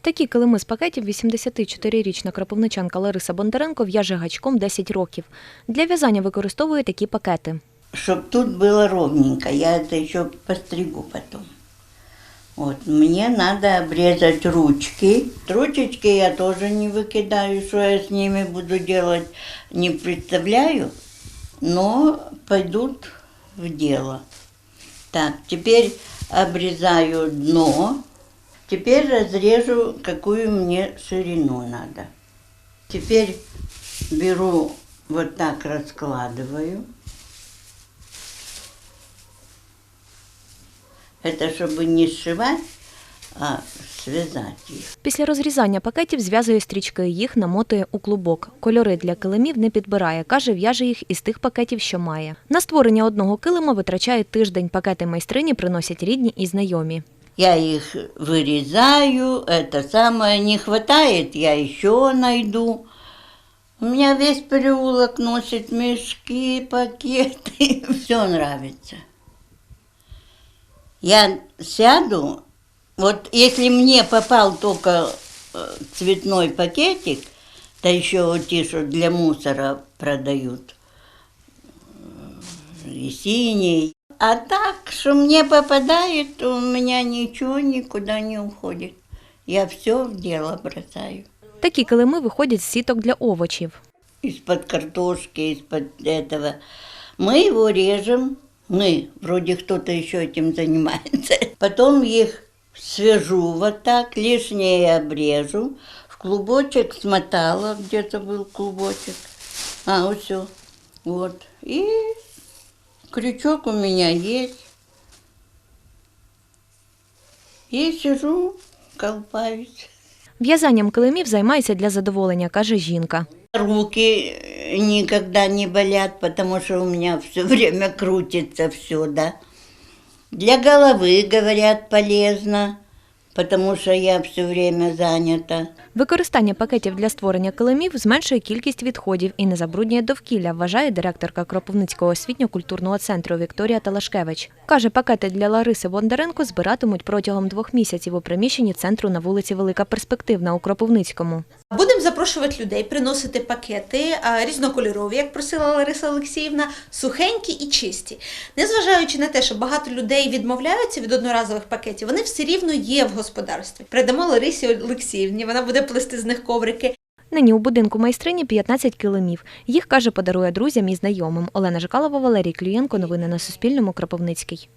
Такі килими з пакетів 84-річна кропивничанка Лариса Бондаренко в'яже гачком 10 років. Для в'язання використовує такі пакети. Чтоб тут было ровненько. Я это еще постригу потом. Вот, мне надо обрезать ручки. Ручечки я тоже не выкидаю, что я с ними буду делать, не представляю, но пойдут в дело. Так, теперь обрезаю дно. Теперь разрежу, какую мне ширину надо. Теперь беру, вот так раскладываю. Это чтобы не сшивать, а связать их. Після розрізання пакетів зв'язує стрічки, їх намотує у клубок. Кольори для килимів не підбирає, каже, в'яже їх із тих пакетів, що має. На створення одного килима витрачає тиждень. Пакети майстрині приносять рідні і знайомі. Я их вырезаю, это самое не хватает, я еще найду. У меня весь переулок носит мешки, пакеты, все нравится. Я сяду, вот если мне попал только э, цветной пакетик, да еще вот те, что для мусора продают, э, и синий. А так, что мне попадает, у меня ничего никуда не уходит. Я все в дело бросаю. Такі килими виходять з сіток для овочів. Из-под картошки, из-под этого. Мы его режем. Мы, вроде кто-то еще этим занимается. Потом их свяжу вот так, лишнее обрежу. В клубочек смотала, где-то был клубочек. А, вот все. Вот. И крючок у меня есть. И сижу, колпаюсь. В'язанням килимів займається для задоволення, каже жінка. Руки э, никогда не болят, потому что у меня все время крутится все, да. Для головы, говорят, полезно, потому что я все время занята. Використання пакетів для створення килимів зменшує кількість відходів і не забруднює довкілля, вважає директорка Кропивницького освітньо-культурного центру Вікторія Талашкевич. Каже, пакети для Лариси Бондаренко збиратимуть протягом двох місяців у приміщенні центру на вулиці Велика Перспективна у Кропивницькому. Будемо запрошувати людей приносити пакети різнокольорові, як просила Лариса Олексіївна, сухенькі і чисті. Незважаючи на те, що багато людей відмовляються від одноразових пакетів, вони все рівно є в господарстві. Передамо Ларисі Олексіївні, вона буде плести з них коврики. Нині у будинку майстрині 15 килимів. Їх, каже, подарує друзям і знайомим. Олена Жикалова, Валерій Клюєнко. Новини на Суспільному. Кропивницький.